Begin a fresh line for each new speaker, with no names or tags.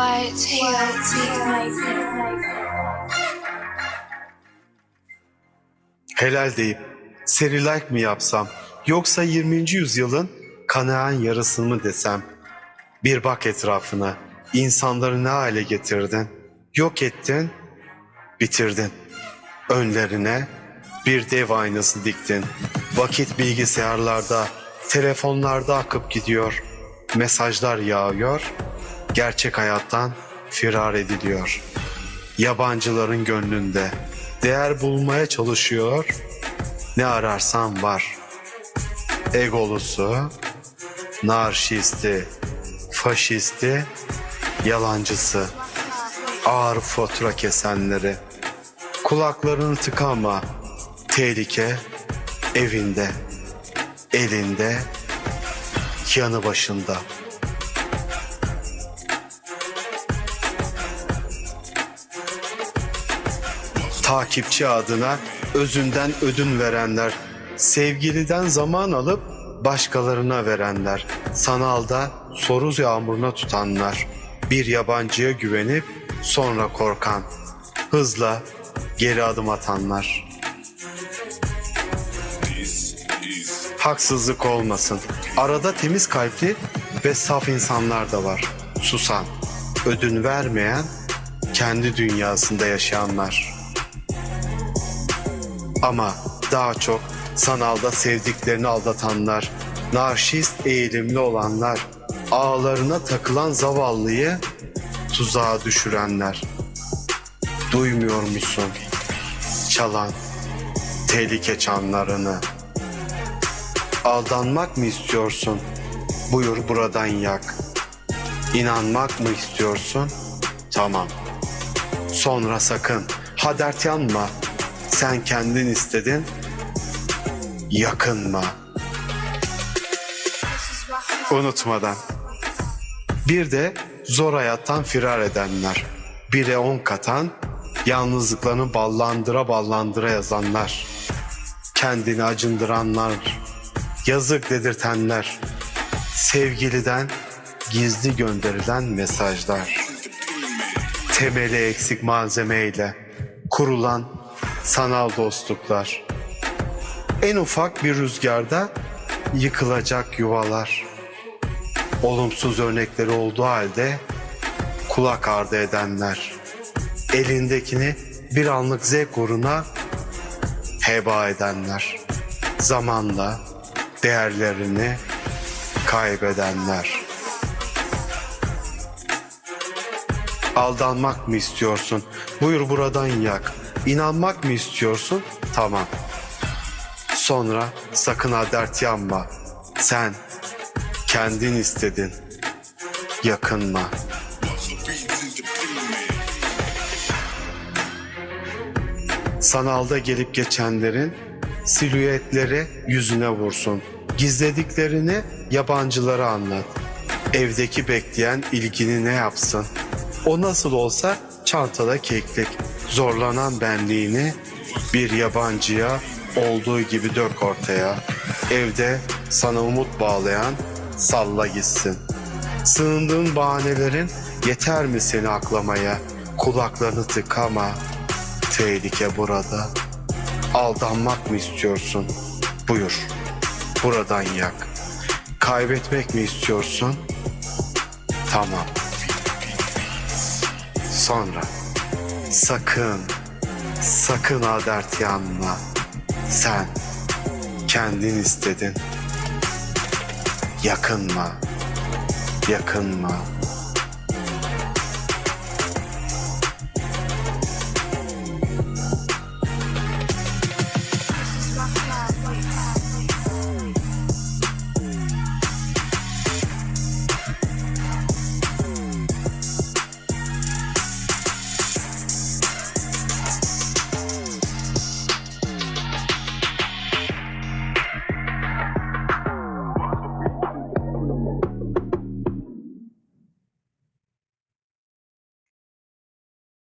White.
Helal deyip seri like mi yapsam yoksa 20. yüzyılın kanayan yarısını mı desem? Bir bak etrafına insanları ne hale getirdin? Yok ettin, bitirdin. Önlerine bir dev aynası diktin. Vakit bilgisayarlarda, telefonlarda akıp gidiyor. Mesajlar yağıyor, gerçek hayattan firar ediliyor. Yabancıların gönlünde değer bulmaya çalışıyor. Ne ararsan var. Egolusu, narşisti, faşisti, yalancısı, ağır fatura kesenleri. Kulaklarını tıkama, tehlike evinde, elinde, yanı başında. Takipçi adına özünden ödün verenler, sevgiliden zaman alıp başkalarına verenler, sanalda soru yağmuruna tutanlar, bir yabancıya güvenip sonra korkan, hızla geri adım atanlar. Haksızlık olmasın. Arada temiz kalpli ve saf insanlar da var. Susan, ödün vermeyen, kendi dünyasında yaşayanlar. Ama daha çok sanalda sevdiklerini aldatanlar, narşist eğilimli olanlar, ağlarına takılan zavallıyı tuzağa düşürenler. Duymuyor musun? Çalan tehlike çanlarını. Aldanmak mı istiyorsun? Buyur buradan yak. İnanmak mı istiyorsun? Tamam. Sonra sakın ha dert yanma. Sen kendin istedin. Yakınma. Unutmadan. Bir de zor hayattan firar edenler. Bire on katan, yalnızlıklarını ballandıra ballandıra yazanlar. Kendini acındıranlar, yazık dedirtenler. Sevgiliden gizli gönderilen mesajlar. Temeli eksik malzemeyle kurulan sanal dostluklar. En ufak bir rüzgarda yıkılacak yuvalar. Olumsuz örnekleri olduğu halde kulak ardı edenler. Elindekini bir anlık zevk uğruna heba edenler. Zamanla değerlerini kaybedenler. Aldanmak mı istiyorsun? Buyur buradan yak. İnanmak mı istiyorsun? Tamam. Sonra sakın ha dert yanma. Sen kendin istedin. Yakınma. Sanalda gelip geçenlerin silüetleri yüzüne vursun. Gizlediklerini yabancılara anlat. Evdeki bekleyen ilgini ne yapsın? O nasıl olsa çantada keklik. Zorlanan benliğini bir yabancıya olduğu gibi dök ortaya. Evde sana umut bağlayan salla gitsin. Sığındığın bahanelerin yeter mi seni aklamaya? Kulaklarını tıkama. Tehlike burada. Aldanmak mı istiyorsun? Buyur. Buradan yak. Kaybetmek mi istiyorsun? Tamam. Sonra sakın, sakın ha dert yanma. Sen kendin istedin. Yakınma, yakınma.